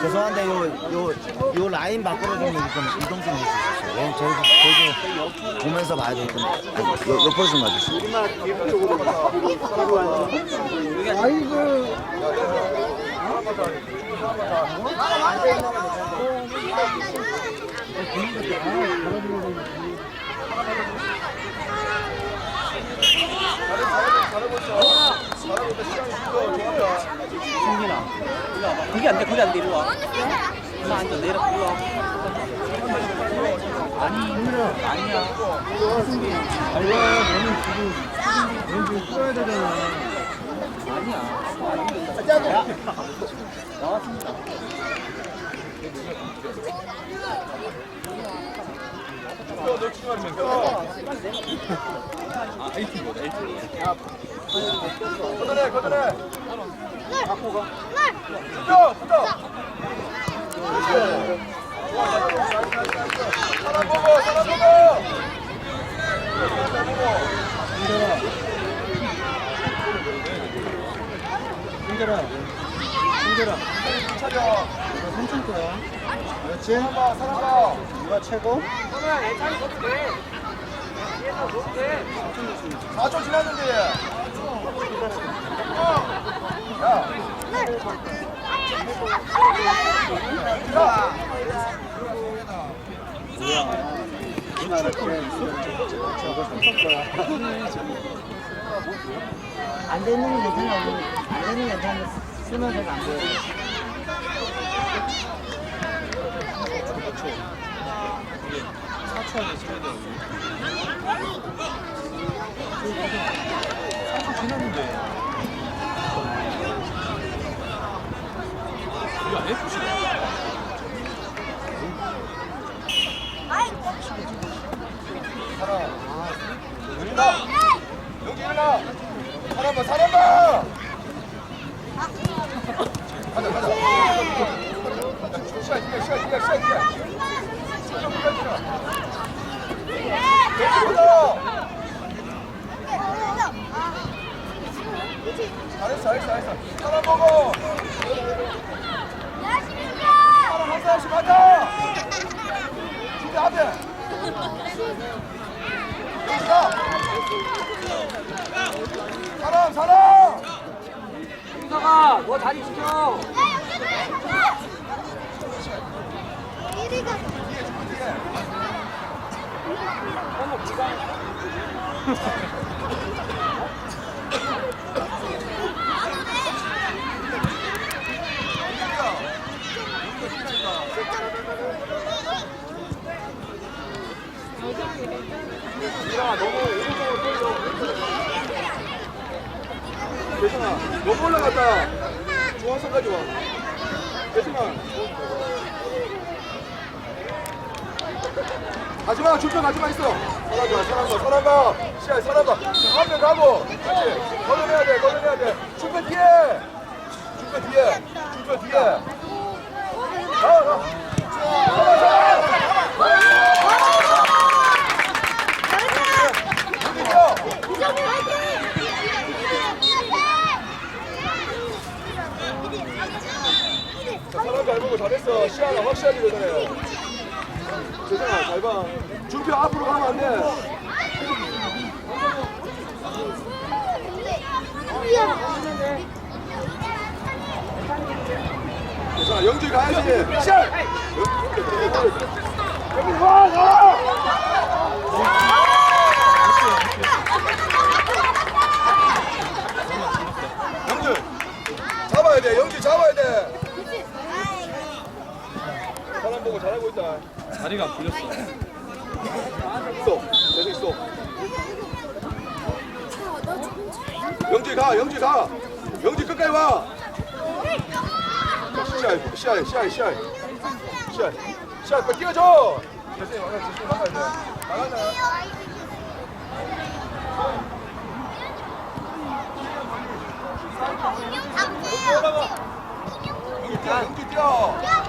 죄송한데 요 요 요 라인 밖으로 좀 좀 이동 좀 해주세요. 왜냐면 저희도 저희도 보면서 봐야 아니, 요 옆으로 좀 와주세요. 승민아 일로 와봐 그게 안 돼 그게 안 돼 일로 와. 일로 앉아 내려 일로 와. 아니 아니야. 아니야, 너는 지금 왠지 풀어야 되잖아. 아니야. 나왔습니다 아 1팀보다 1팀 걷어내 삼촌 거야. 그렇지? 사람 봐 사람 봐 이거 최고? 4초 지났는데. 안 되는 게 괜찮아. 안 되는 게 괜찮아. 쓰면서 안 돼. 사초하게 쳐야 돼 이거 안 해? 일어나 여기 일어나 사람 봐 사람 봐 가자 가자 시간 시간 시간 시간 시간 시간 잘했어 잘했어 잘했어 사람 보고 사람 한 사람씩 가자 준비 앞에 여기서 사람 사람 윤서가 너 자리 지켜 대승아. 너무 올라갔다 중앙선까지 와. 대승아 가지마 줄평 가지마 있어. 사람 봐 사람 봐 사람 봐 시야 사람 봐 한명 가고. 그렇지. 걸어내야 돼 걸어내야 돼. 줄평 뒤에. 줄평 뒤에. 줄평 뒤에 가가 사람 잘 보고 잘했어 확실하게 되잖아요 대승아 잘봐 줄평 앞으로 가면 안돼 자, 영주 가야지. 시작! 돼. 영주 잡아야 돼. 사람 다리가 풀렸어 있어. 계속 있어. 영주 가, 영주 가. 영주 끝까지 와. 시야, 시야, 시야, 시야. 시야, 시야, 빨리 뛰어줘. 나가, 재승이 나가야 돼. 나가자. 영주 뛰어, 영주 뛰어.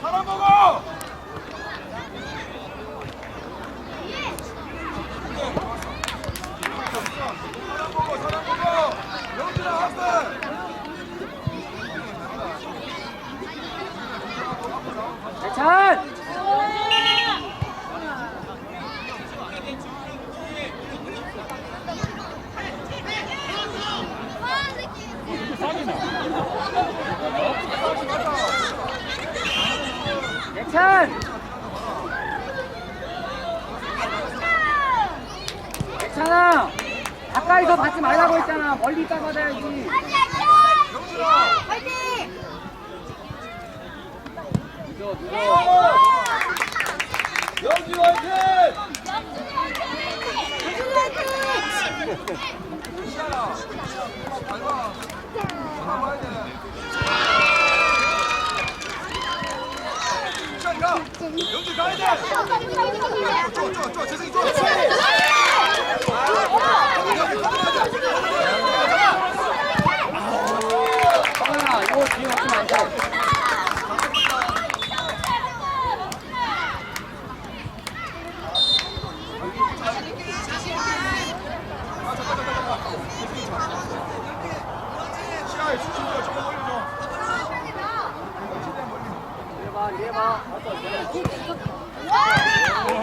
사람 먹어! 찬! 대찬아! 가까이서 받지 말라고 했잖아. 멀리 있다 받아야지. 늦어. 영준 화이팅 시야 를가 영준 가야 돼 좋아 좋아 좋아 재승이 좋아 성현아, 이거 뒤에.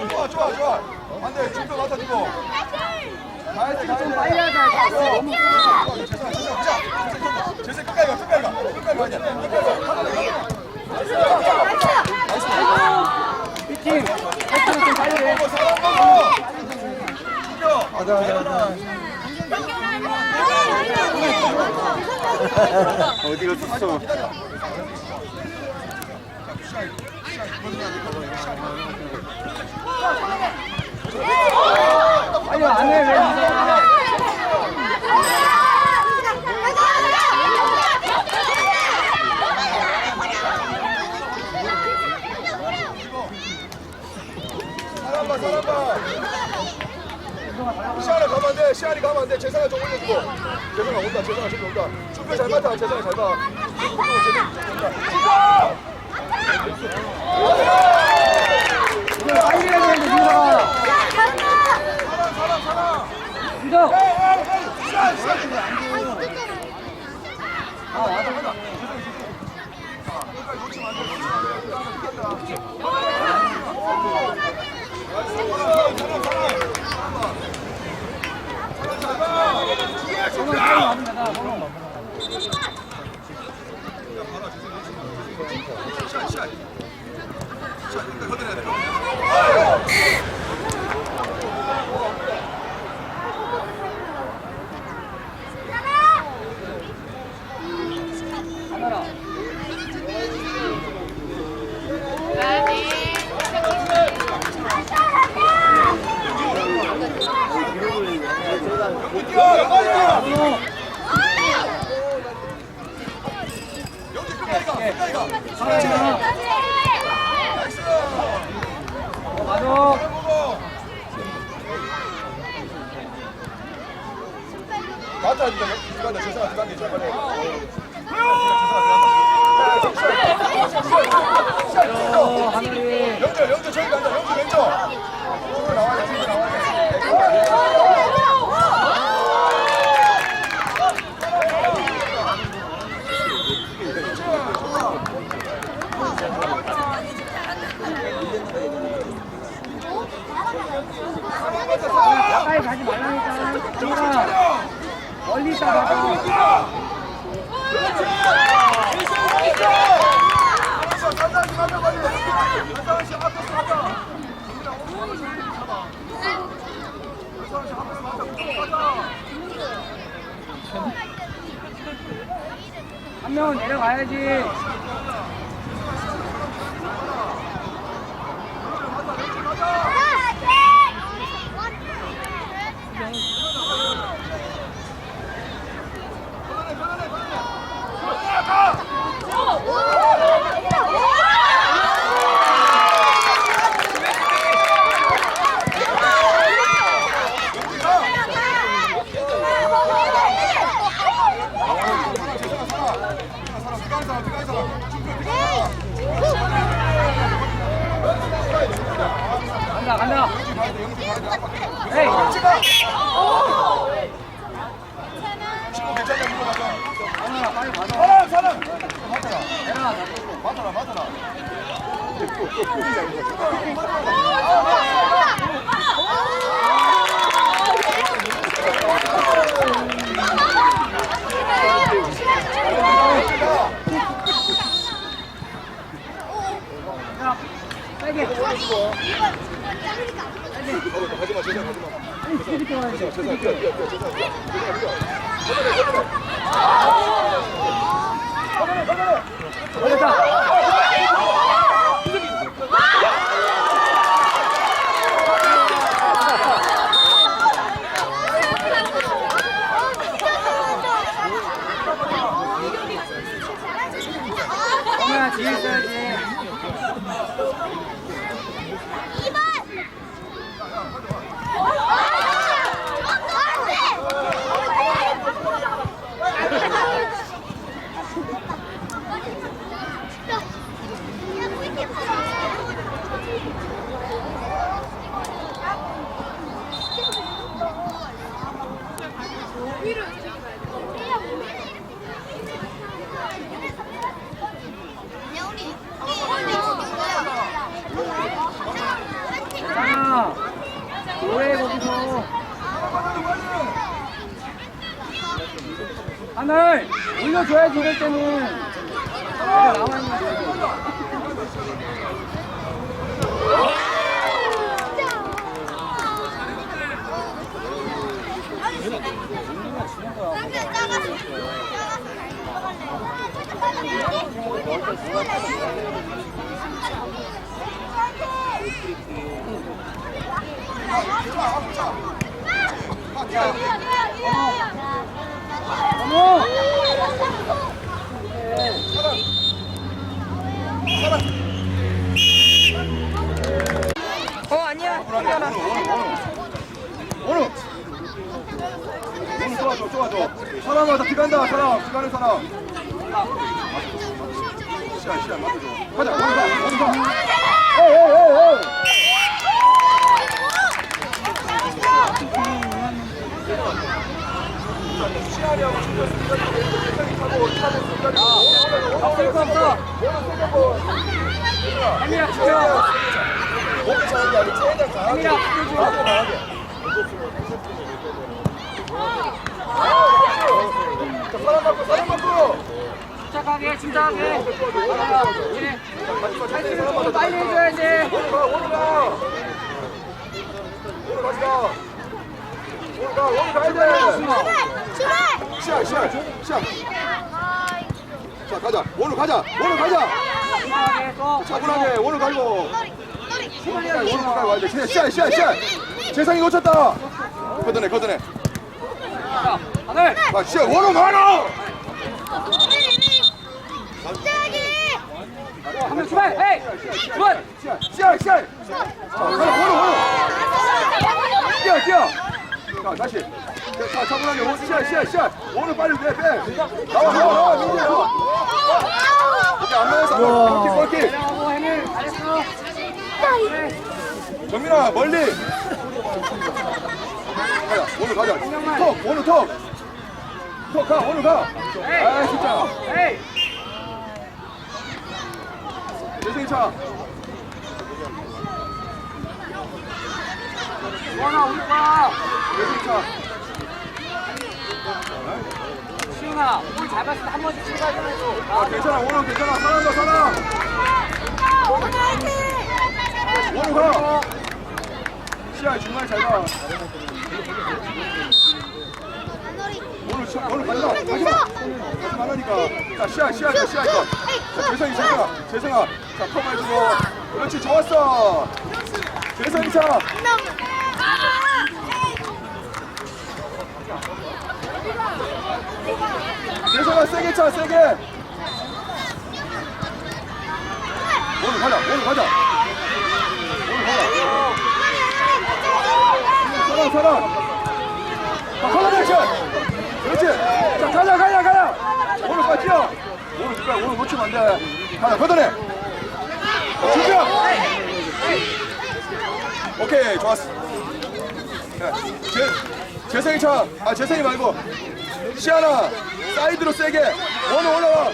좋아 좋아 좋아 안돼 준표 맡아주고 가야지 좀 빨리 하자. 재승 끝까지 가 끝까지 가 끝까지 가야 돼 미팅. 패스는 좀 빨리 해. 사람 보고 죽여 가자 가자 가자 어디 갔었어 빨리 안 해, 왜. 사람 봐 사람 봐 시안이 가면 안돼. 시안이 가면 안돼. 재상아 좀 올려주고. 재상아 온다 재상아 저기 온다 준표 잘 맡아 재상아 잘봐. 이거 빨리 해야 되는데, 민서가. 민서. 아, 와서. 성현 빨리 와면 되다. 성현. 하 보고 맞다 진짜 들어간다 재상아 들어간다 이제 빨리 어, 하늘이. 영절 영절 어 아니야 괜찮아 오늘 오늘 좋아줘 좋아줘. 사람아 다 피간다 사람 피가는 사람. 나도 나가게 자 사람 맞고 사람 맞고 침착하게 침착하게 있는 거 맞아 빨리 해줘야지 오늘 가 오늘 가 오늘 가자 오늘 가 오늘 가야 돼 시야 시야 시야 자 가자 오늘 가자 오늘 가자 차분하게 오늘 가고 오늘 가고 와야 돼 시야 시야 시야 재상이 놓쳤다 걷어내 걷어내 자, 하늘 자 시야 오늘 가라 한명 출발 에이! 시야 자 가자 오늘 오늘 뛰어 뛰어! 자 다시. 자, 자 차분하게 오, 시야 시야 시야 오늘 빨리 빼빼 나와 나와 나와 민지 나와! 이렇게 안 나와서 골킥 골킥 정민아 멀리! 가자 오늘 가자. 톡 오늘 톡톡가 오늘 가 아 진짜. 에이 대 승차. 원아 우리 봐. 대승차. 시훈아 잘 봤을 때 한 번씩 출발 좀 해줘 아 괜찮아. 오늘 괜찮아. 사랑다 사랑. 오늘 가 시야 정말 잘가 오늘 시, 오늘 가자. 가지마 가지 말라니까. 자 시야 시야 자 시야 이거. 자 재성이 재성아 재성아. 자 커버해주고. 그렇지 좋았어. 재성이 차 재성아 세게 차 세게. 오늘 가자 오늘 가자. 오늘 가자. 사람 사람 자 커버해줘 그렇지 자 가자 가자 가자 오늘 뛰어 오늘 그래 오늘 놓치면 안 돼 가자 걷어내 준비야 오케이 좋았어 예. 재, 재생이 차. 아, 재생이 말고. 시아나, 사이드로 세게. 원우 올라와.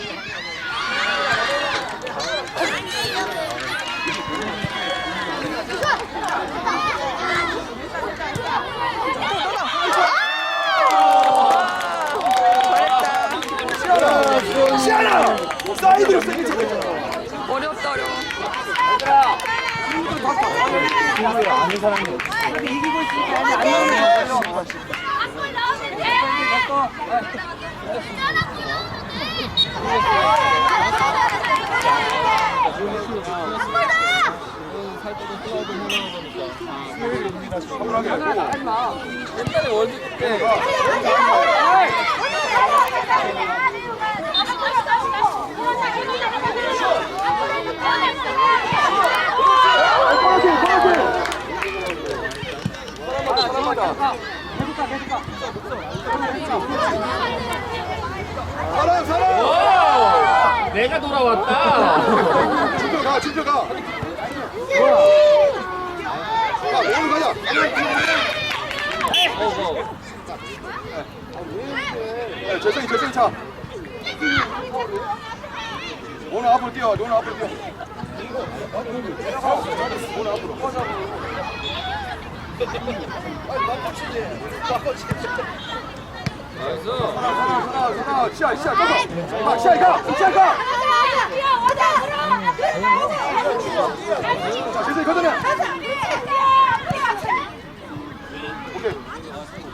괜찮아! 사이드로 세 괜찮아! 어렵다 어려워 아는 사람이 없어. 옛날에 원주 때 돌아왔다. 집에 가, 집에 가. 야, 오늘 가자. 어, 재성이, 재성이 차. 오늘 앞으로 뛰어, 오늘 앞으로 뛰어. 오늘 앞으로. 나이스. 선아, 선아, 선아, 선아, 시아, 시아, 가자. 아, 시아, 가, 시아, 가.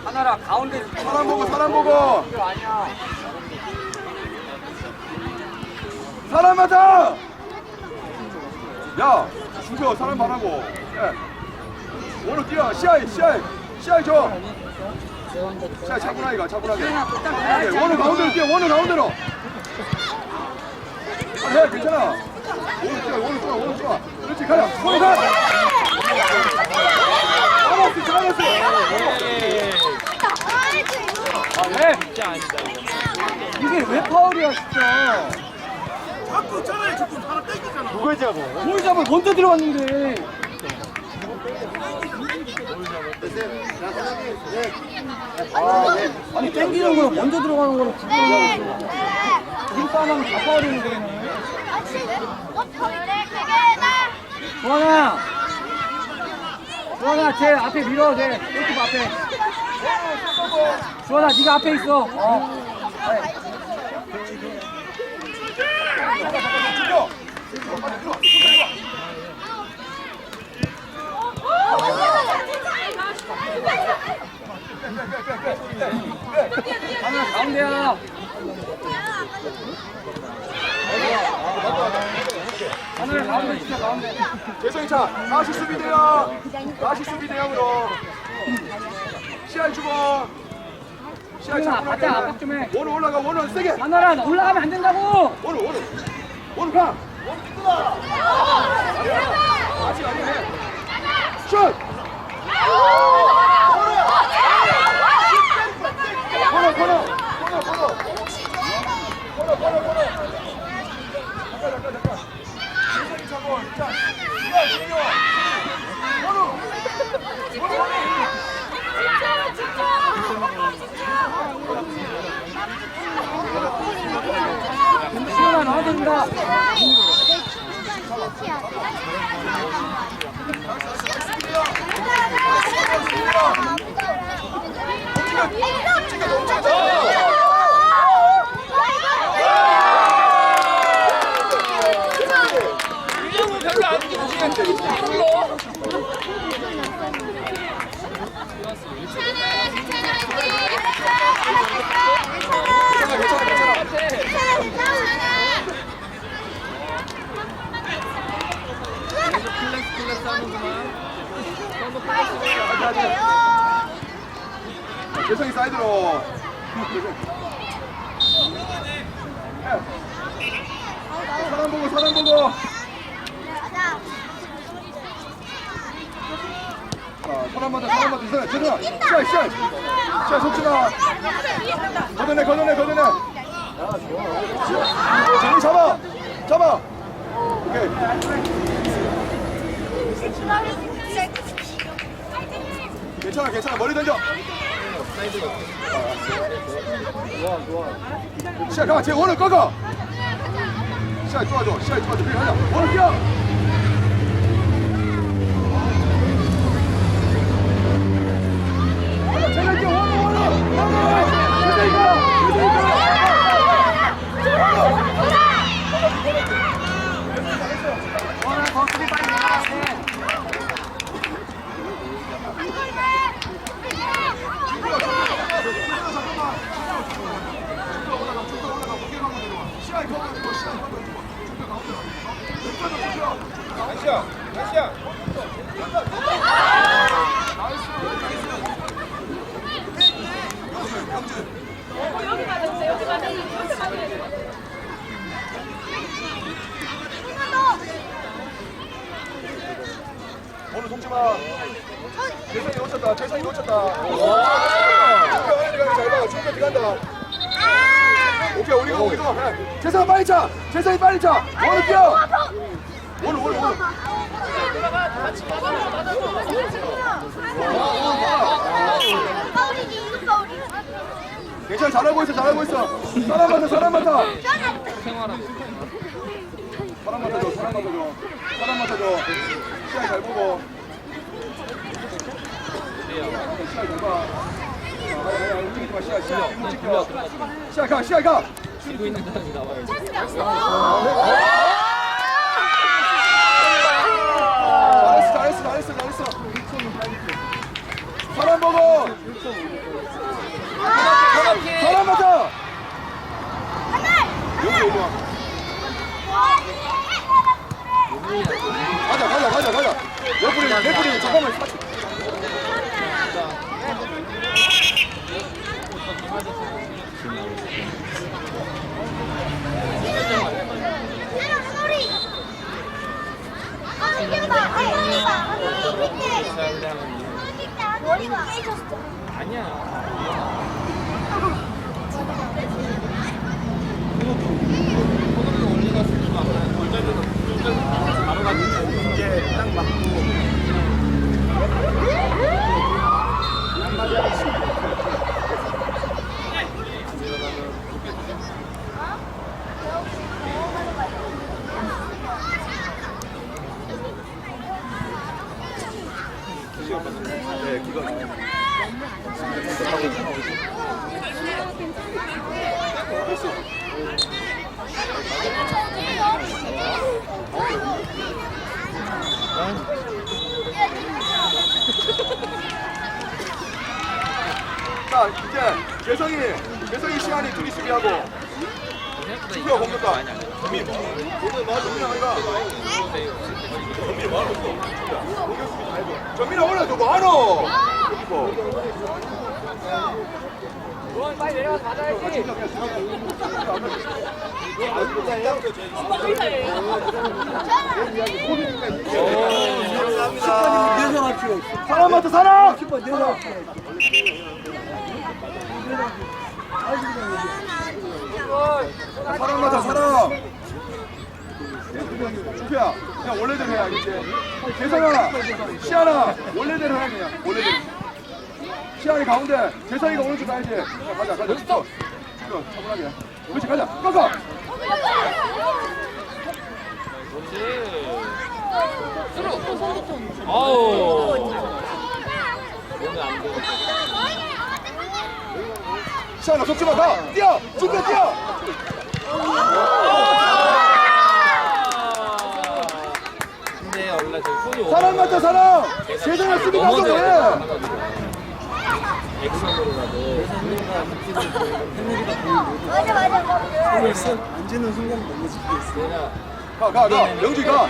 하나라 가운데 사람 보고 사람 보고. 사람 맞아! 야 죽여 사람 말하고. 예. 오늘 뛰어. 시야이 시야이. 시야이 줘. 시야이 차분하게 가 차분하게 오늘 가운데로 뛰어 오늘 가운데로. 아, 해 괜찮아 오늘 좋아 오늘 좋아 그렇지 가자 오늘 가 잘했어 잘했어 진짜 아니다. 이게 왜 파울이야 진짜. 누가 잡아? 볼 잡을 먼저 들어갔는데. 아니 땡기는 거랑 먼저 들어가는 거랑 구분을 지금 싸움하면 다 파울이는데 얘 는. 주환아 주환아 쟤 앞에 밀어 쟤 골키퍼 앞에 주환아 네가 앞에 있어 어 가운데야 하늘 가운데 진짜 가운데 재성이 차 다시 수비 대형. 다시 수비 대형으로. 시알 주고. 시알 차 바짝 압박 좀해 오른 올라가 오른 세게. 만나라 올라가면 안 된다고! 오른 오른 오른 가 오른 뜯어 아직 아니야 슛 코너 코너 코너 코너. 코너 코너 코너. 잠깐 잠깐 잠깐 민석이 차고 자 이거 하던가 잠깐만 괜찮아 준호 시작 시작. 시작 속진아 걷어내 걷어내 걷어내. 정리 잡아. 잡아. 오케이. 괜찮아 괜찮아. 머리 던져. 좋아 좋아 시작 가만 제 원을 꺾어. 시작 좋아 좋아. 시작 좋아 좋아. 하자. 원을 뛰어. 하고 있어. 사람 많다 사람 많다. 사람 맡아줘 사람 맡아줘. 사람 맡아줘. 시야 잘 보고. 시야 잘 봐. 시야, 시야. 시야 가, 시야 가. 잘했어, 잘했어, 잘했어, 잘했어. 사람 보고. 사람 맞아. 여기 와. 가자, 가자, 가자, 가자. 레프리, 레프리, 잠깐만. 아봐 언니 봐 머리가 자, 이제 재성이, 재성이 시간이 둘이 수비하고. 수비하고 공격가. 정민, 오늘 맞아, 정민 아이가. 정민 말없어 정민아 올라줘 뭐하노? 이거. 사람 맞다 사람! 사람 맞아 사람! 주표야 그냥 원래대로 해야 이제. 재성아 시안아 원래대로 하면 그냥. 원래대로. 시안이 가운데 재성이가 오른쪽 가야지 자, 가자 가자. 스톱 차분하게. 그렇지 가자. 꺾어 시안아. 속지 마가. 뛰어. 중간 뛰어. 근데 원래 저 손이 오면 사람. 맞다 사람 재성아 수비 가서 뭐해 액션으로라도 맞아 맞아 앉는 순간 너무 집게 있어. 가가가 영주 가